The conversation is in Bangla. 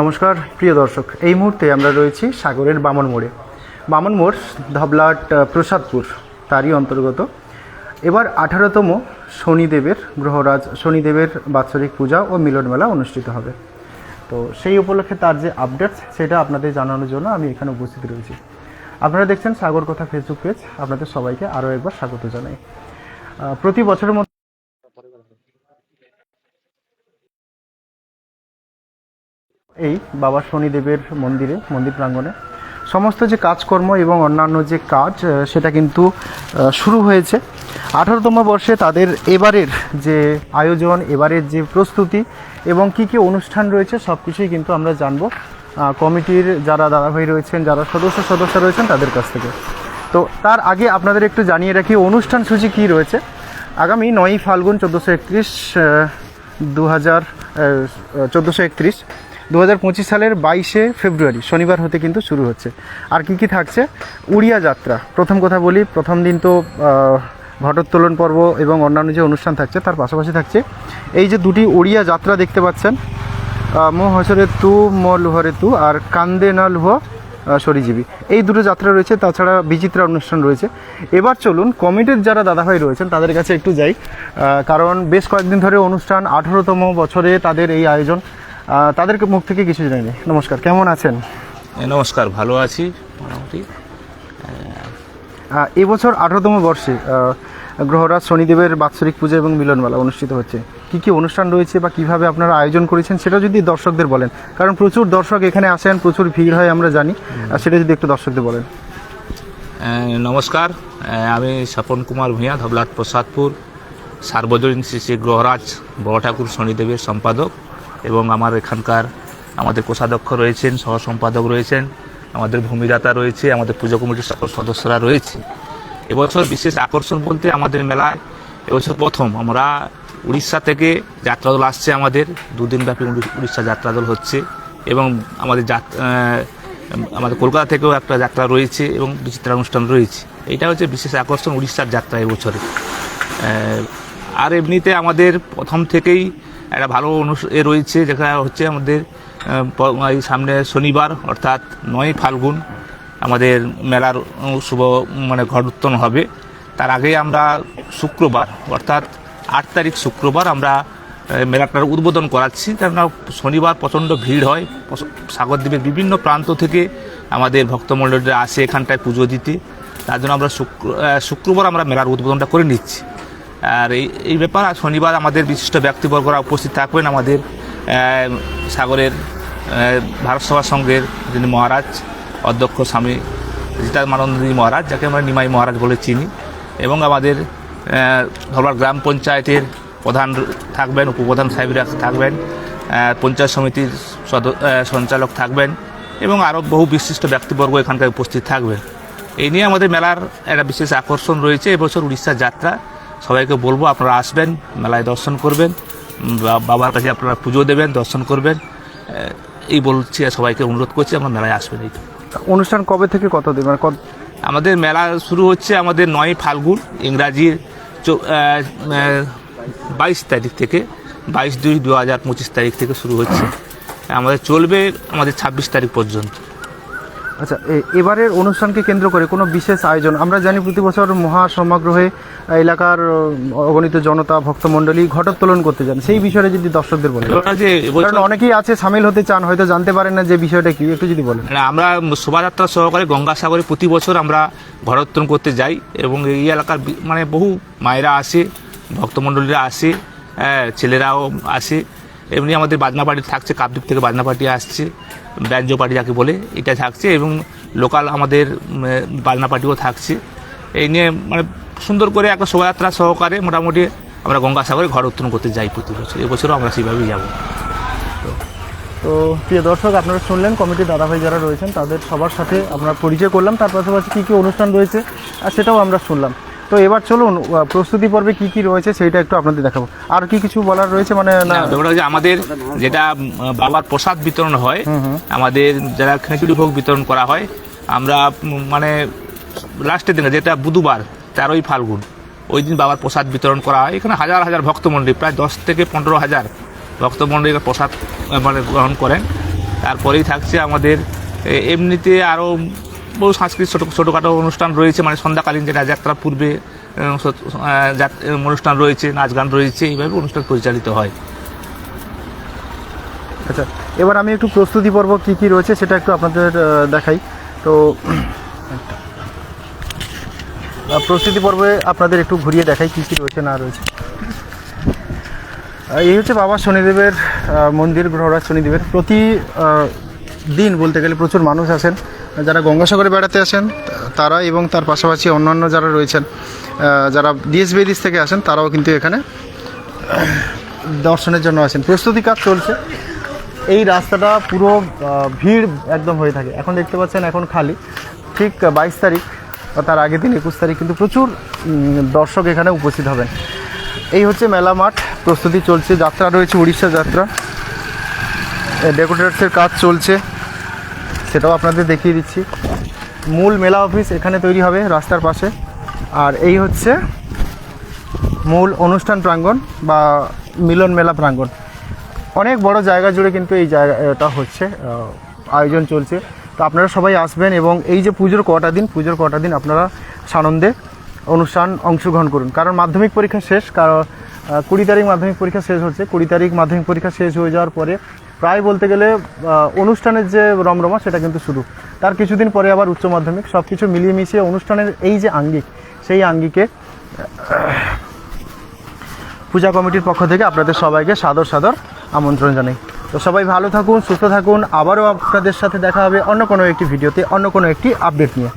নমস্কার, প্রিয় দর্শক। এই মুহূর্তে আমরা রয়েছি সাগরের বামন মোড়ে। বামন মোড়, ধবলাট প্রসাদপুর, তারই অন্তর্গত। এবার আঠারোতম শনিদেবের গ্রহরাজ, শনিদেবের বাৎসরিক পূজা ও মিলন মেলা অনুষ্ঠিত হবে। তো সেই উপলক্ষে তার যে আপডেটস সেটা আপনাদের জানানোর জন্য আমি এখানে উপস্থিত রয়েছি। আপনারা দেখছেন সাগর কথা ফেসবুক পেজ আপনাদের সবাইকে আরও একবার স্বাগত জানাই। প্রতি বছরের মতো এই বাবা শনিদেবের মন্দিরে, মন্দির প্রাঙ্গণে। সমস্ত যে কাজকর্ম এবং অন্যান্য যে কাজ সেটা কিন্তু শুরু হয়েছে। আঠারোতম বর্ষে তাদের এবারের যে আয়োজন, এবারের যে প্রস্তুতি এবং কি কি অনুষ্ঠান রয়েছে সব কিছুই কিন্তু আমরা জানব। কমিটির যারা দাদাভাই রয়েছেন, যারা সদস্য সদস্য রয়েছেন, তাদের কাছ থেকে। তো তার আগে আপনাদের একটু জানিয়ে রাখি, অনুষ্ঠান সূচি কী রয়েছে? আগামী নয়ই ফাল্গুন চোদ্দোশো একত্রিশ দু হাজার চোদ্দোশো একত্রিশ। দু হাজার পঁচিশ সালের বাইশে ফেব্রুয়ারি শনিবার হতে কিন্তু শুরু হচ্ছে। আর কি কি থাকছে? উড়িয়া যাত্রা। প্রথম কথা বলি প্রথম দিন তো আহ, ঘটোত্তোলন পর্ব এবং অন্যান্য যে অনুষ্ঠান থাকছে তার পাশাপাশি থাকছে। এই যে দুটি উড়িয়া যাত্রা দেখতে পাচ্ছেন মো হসরে তু ম লুহরে তু আর কান্দে না লুহ সরিজীবী। এই দুটো যাত্রা রয়েছে তাছাড়া বিচিত্রা অনুষ্ঠান রয়েছে। এবার চলুন কমিটির যারা দাদাভাই রয়েছেন তাদের কাছে একটু যাই। কারণ বেশ কয়েকদিন ধরে অনুষ্ঠান আঠারোতম বছরে তাদের এই আয়োজন। তাদের মুখ থেকে কিছু জানি নমস্কার কেমন আছেন? নমস্কার ভালো আছি মোটামুটি। এবছর আঠারোতম বর্ষে গ্রহরাজ শনিদেবের বাৎসরিক পূজা এবং মিলনমেলা অনুষ্ঠিত হচ্ছে। কি কি অনুষ্ঠান রয়েছে বা কীভাবে আপনারা আয়োজন করেছেন সেটা যদি দর্শকদের বলেন। কারণ প্রচুর দর্শক এখানে আসেন প্রচুর ভিড় হয় আমরা জানি। সেটা যদি একটু দর্শকদের বলেন। নমস্কার আমি স্বপন কুমার ভূঁইয়া ধবলাট প্রসাদপুর সার্বজনীন শ্রী শ্রী গ্রহরাজ বড় ঠাকুর শনিদেবের সম্পাদক। এবং আমার এখানকার আমাদের কোষাধ্যক্ষ রয়েছেন সহ সম্পাদক রয়েছেন, আমাদের ভূমিদাতা রয়েছে, আমাদের পুজো কমিটির সকল সদস্যরা রয়েছে। এবছর বিশেষ আকর্ষণ বলতে আমাদের মেলায় এবছর প্রথম আমরা উড়িষ্যা থেকে যাত্রাদল আসছে আমাদের। দুদিন ব্যাপী উড়ি- উড়িষ্যা যাত্রাদল হচ্ছে এবং আমাদের আমাদের কলকাতা থেকেও একটা যাত্রা রয়েছে এবং অনুষ্ঠান রয়েছে। এইটা হচ্ছে বিশেষ আকর্ষণ উড়িষ্যার যাত্রা এবছরে। আর এমনিতে আমাদের প্রথম থেকেই একটা ভালো এ রয়েছে যেটা হচ্ছে আমাদের এই সামনে শনিবার, অর্থাৎ নয় ফাল্গুন, আমাদের মেলার শুভ মানে ঘটোত্তন হবে। তার আগে আমরা শুক্রবার, অর্থাৎ আট তারিখ শুক্রবার আমরা মেলাটার উদ্বোধন করাচ্ছি। কেননা শনিবার প্রচণ্ড ভিড় হয়। সাগরদ্বীপের বিভিন্ন প্রান্ত থেকে আমাদের ভক্তমণ্ডলীরা আসে এখানটায় পুজো দিতে। তার জন্য আমরা শুক্র শুক্রবার আমরা মেলার উদ্বোধনটা করে নিচ্ছি। আর এই এই ব্যাপার শনিবার আমাদের বিশিষ্ট ব্যক্তিবর্গরা উপস্থিত থাকবেন আমাদের সাগরের ভারত সভা সংঘের যিনি মহারাজ, অধ্যক্ষ স্বামী রীতামানন্দী মহারাজ, যাকে আমরা নিমাই মহারাজ বলে চিনি, এবং আমাদের ধরবার গ্রাম পঞ্চায়েতের প্রধান থাকবেন, উপপ্রধান সাহেবরা থাকবেন পঞ্চায়েত সমিতির সঞ্চালক থাকবেন, এবং আরও বহু বিশিষ্ট ব্যক্তিবর্গ এখানকার উপস্থিত থাকবেন এই নিয়ে আমাদের মেলার একটা বিশেষ আকর্ষণ রয়েছে। এবছর উড়িষ্যার যাত্রা সবাইকে বলব আপনারা আসবেন মেলায় দর্শন করবেন বাবার কাছে আপনারা পুজো দেবেন দর্শন করবেন। এই বলছি সবাইকে অনুরোধ করছি আমরা মেলায় আসবেন এই অনুষ্ঠান কবে থেকে কত দিন? মানে কত আমাদের মেলা শুরু হচ্ছে আমাদের নয় ফাল্গুন ইংরাজির বাইশ তারিখ থেকে বাইশ দুই দু হাজার পঁচিশ তারিখ থেকে শুরু হচ্ছে। আমাদের চলবে আমাদের ছাব্বিশ তারিখ পর্যন্ত। আচ্ছা এবারের অনুষ্ঠানকে কেন্দ্র করে কোনো বিশেষ আয়োজন? আমরা জানি প্রতি বছর মহা সমাগ্রহে এলাকার অগণিত জনতা ভক্তমণ্ডলী ঘটোত্তোলন করতে যান। সেই বিষয়ে যদি দর্শকদের বলেন। কারণ অনেকেই আছে সামিল হতে চান হয়তো জানতে পারেন না যে বিষয়টা কি। একটু যদি বলেন। আমরা শোভাযাত্রা সহকারে গঙ্গাসাগরে প্রতি বছর আমরা ঘরোত্তন করতে যাই এবং এই এলাকার মানে বহু মায়েরা আসে ভক্তমণ্ডলীরা আসে হ্যাঁ, ছেলেরাও আসে। এমনি আমাদের বাজনা পার্টি থাকছে কাপদ্বীপ থেকে বাজনা পার্টি আসছে, ব্যাঞ্জ পার্টি যাকে বলে, এটা থাকছে এবং লোকাল আমাদের বাজনা পার্টিও থাকছে। এই নিয়ে মানে সুন্দর করে একটা শোভাযাত্রা সহকারে মোটামুটি আমরা গঙ্গাসাগরে ঘর উত্তোলন করতে যাই প্রতি বছর। এবছরও আমরা সেইভাবেই যাব। তো প্রিয় দর্শক, আপনারা শুনলেন, কমিটির দাদাভাই যারা রয়েছেন, তাদের সবার সাথে আমরা পরিচয় করলাম। তার পাশাপাশি কী কী অনুষ্ঠান রয়েছে, আর সেটাও আমরা শুনলাম। তো এবার চলুন প্রস্তুতি পর্বে কি কি রয়েছে সেইটা একটু আপনাদের দেখাবো। আর কি কিছু বলার রয়েছে? মানে না আমাদের যেটা বাবার প্রসাদ বিতরণ হয় আমাদের যারা খেঁচুড়ি ভোগ বিতরণ করা হয় আমরা মানে লাস্টের দিনে যেটা বুধবার তেরোই ফাল্গুন ওই দিন বাবার প্রসাদ বিতরণ করা হয়। এখানে হাজার হাজার ভক্তমণ্ডলী প্রায় দশ থেকে পনেরো হাজার ভক্তমণ্ডলী প্রসাদ মানে গ্রহণ করেন। তারপরেই থাকছে আমাদের এমনিতে আরও বহু সাংস্কৃতিক ছোটো ছোটোখাটো অনুষ্ঠান রয়েছে মানে সন্ধ্যাকালীন যেটা যাত্রা পূর্বে অনুষ্ঠান রয়েছে, নাচ গান রয়েছে, এইভাবে অনুষ্ঠান পরিচালিত হয়। আচ্ছা এবার আমি একটু প্রস্তুতি পর্ব কী কী রয়েছে সেটা একটু আপনাদের দেখাই। তো প্রস্তুতি পর্বে আপনাদের একটু ঘুরিয়ে দেখাই কী কী রয়েছে, না রয়েছে। এই হচ্ছে বাবা শনিদেবের মন্দির, গ্রহরাজ শনিদেবের প্রতি দিন বলতে গেলে প্রচুর মানুষ আসেন। যারা গঙ্গাসাগরে বেড়াতে আসেন, তারা এবং তার পাশাপাশি অন্যান্য যারা রয়েছেন যারা দেশ বিদেশ থেকে আসেন, তারাও কিন্তু এখানে দর্শনের জন্য আসেন। প্রস্তুতি কাজ চলছে। এই রাস্তাটা পুরো ভিড় একদম হয়ে থাকে। এখন দেখতে পাচ্ছেন, এখন খালি। ঠিক বাইশ তারিখ, বা তার আগের দিন একুশ তারিখ কিন্তু প্রচুর দর্শক এখানে উপস্থিত হবেন। এই হচ্ছে মেলা মাঠ। প্রস্তুতি চলছে। যাত্রা রয়েছে, উড়িষ্যা যাত্রা। ডেকোরেটার্সের কাজ চলছে। সেটাও আপনাদের দেখিয়ে দিচ্ছি। মূল মেলা অফিস এখানে তৈরি হবে রাস্তার পাশে। আর এই হচ্ছে মূল অনুষ্ঠান প্রাঙ্গণ বা মিলন মেলা প্রাঙ্গণ। অনেক বড় জায়গা জুড়ে কিন্তু এই জায়গাটা হচ্ছে আয়োজন চলছে। তো আপনারা সবাই আসবেন এবং এই যে পুজোর কটা দিন, পুজোর কটা দিন আপনারা সানন্দে অনুষ্ঠান অংশগ্রহণ করুন। কারণ মাধ্যমিক পরীক্ষা শেষ, কারণ কুড়ি তারিখ মাধ্যমিক পরীক্ষা শেষ হচ্ছে। কুড়ি তারিখ মাধ্যমিক পরীক্ষা শেষ হয়ে যাওয়ার পরে প্রায় বলতে গেলে অনুষ্ঠানের যে রমরমা, সেটা কিন্তু শুরু। তার কিছুদিন পরে আবার উচ্চ মাধ্যমিক সব কিছু মিলিয়ে মিশিয়ে অনুষ্ঠানের এই যে আঙ্গিক, সেই আঙ্গিকে পূজা কমিটির পক্ষ থেকে আপনাদের সবাইকে সাদর সাদর আমন্ত্রণ জানাই। তো সবাই ভালো থাকুন, সুস্থ থাকুন। আবারও আপনাদের সাথে দেখা হবে অন্য কোনো একটি ভিডিওতে, অন্য কোনো একটি আপডেট নিয়ে।